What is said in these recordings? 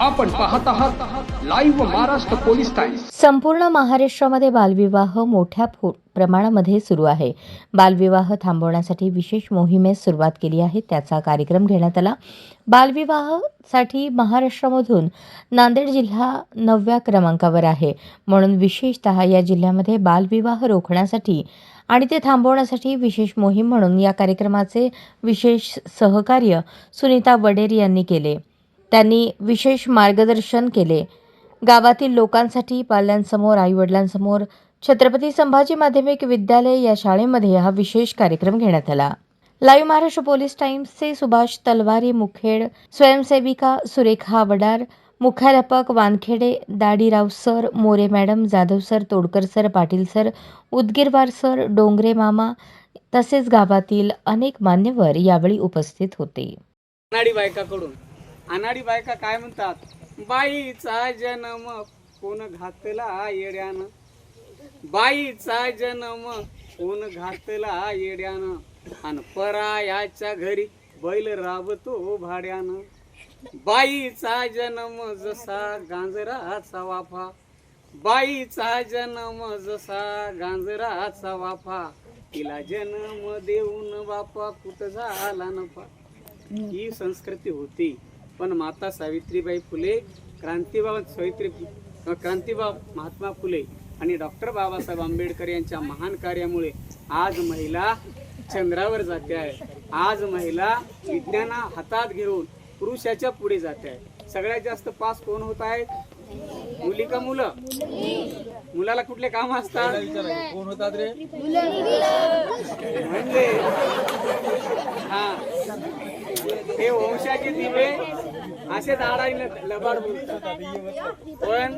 आपण पाहत आहात लाईव्ह महाराष्ट्र पोलीस टाइम्स संपूर्ण महाराष्ट्रामध्ये बालविवाह मोठ्या प्रमाणामध्ये सुरू आहे. बालविवाह थांबवण्यासाठी विशेष मोहिमेस सुरुवात केली आहे. त्याचा कार्यक्रम घेण्यात आला. बालविवाहासाठी महाराष्ट्रामधून नांदेड जिल्हा नवव्या क्रमांकावर आहे. म्हणून विशेषतः या जिल्ह्यामध्ये बालविवाह रोखण्यासाठी आणि ते थांबवण्यासाठी विशेष मोहीम म्हणून या कार्यक्रमाचे विशेष सहकार्य सुनीता वडेर यांनी केले. त्यांनी विशेष मार्गदर्शन केले. गावातील लोकांसाठी पाल्यांसमोर आईवडिलांसमोर छत्रपती संभाजी माध्यमिक विद्यालय या शाळेमध्ये हा विशेष कार्यक्रम घेण्यात आला. लाईव्ह महाराष्ट्र पोलीस टाइम्सचे सुभाष तलवारी मुखेड स्वयंसेविका सुरेखा वडार मुख्याध्यापक Wankhede Dadirao sir More madam Jadhav sir Todkar sir Patil sir Udgirwar sir Dongre मामा तसेच गावातील अनेक मान्यवर यावेळी उपस्थित होते. बायकाकडून अनाडी बायका काय म्हणतात? बाईचा जन्म कोण घातला येड्यानं? बाईचा जन्म कोण घातला येड्यानं? आणि परायाच्या घरी बैल राबतो भाड्यानं. बाईचा जन्म जसा गांजराचा वाफा. बाईचा जन्म जसा गांजराचा वाफा. तिला जन्म देऊन बापा कुठं झाला नफा? ही संस्कृती होती. पण माता सावित्रीबाई फुले क्रांतीबा सावित्री क्रांतीबा महात्मा फुले आणि डॉक्टर बाबासाहेब आंबेडकर यांच्या महान कार्यामुळे आज महिला चंद्रावर जाते आहे. आज महिला विज्ञाना हातात घेऊन पुरुषाच्या पुढे जाते आहे. सगळ्यात जास्त पास कोण होत आहेत मुली का मुलं? मुलाला कुठले काम असतात? म्हणजे हा हे वंशाचे दिवे असे झाडायला लबाड बोलतात पण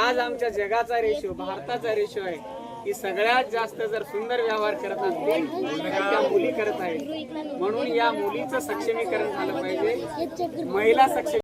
आज आमच्या जगाचा रेशो भारताचा रेशो आहे. की सगळ्यात जास्त जर सुंदर व्यवहार करत असतील त्या मुली करत आहेत. म्हणून या मुलीचं सक्षमीकरण झालं पाहिजे. महिला सक्षमी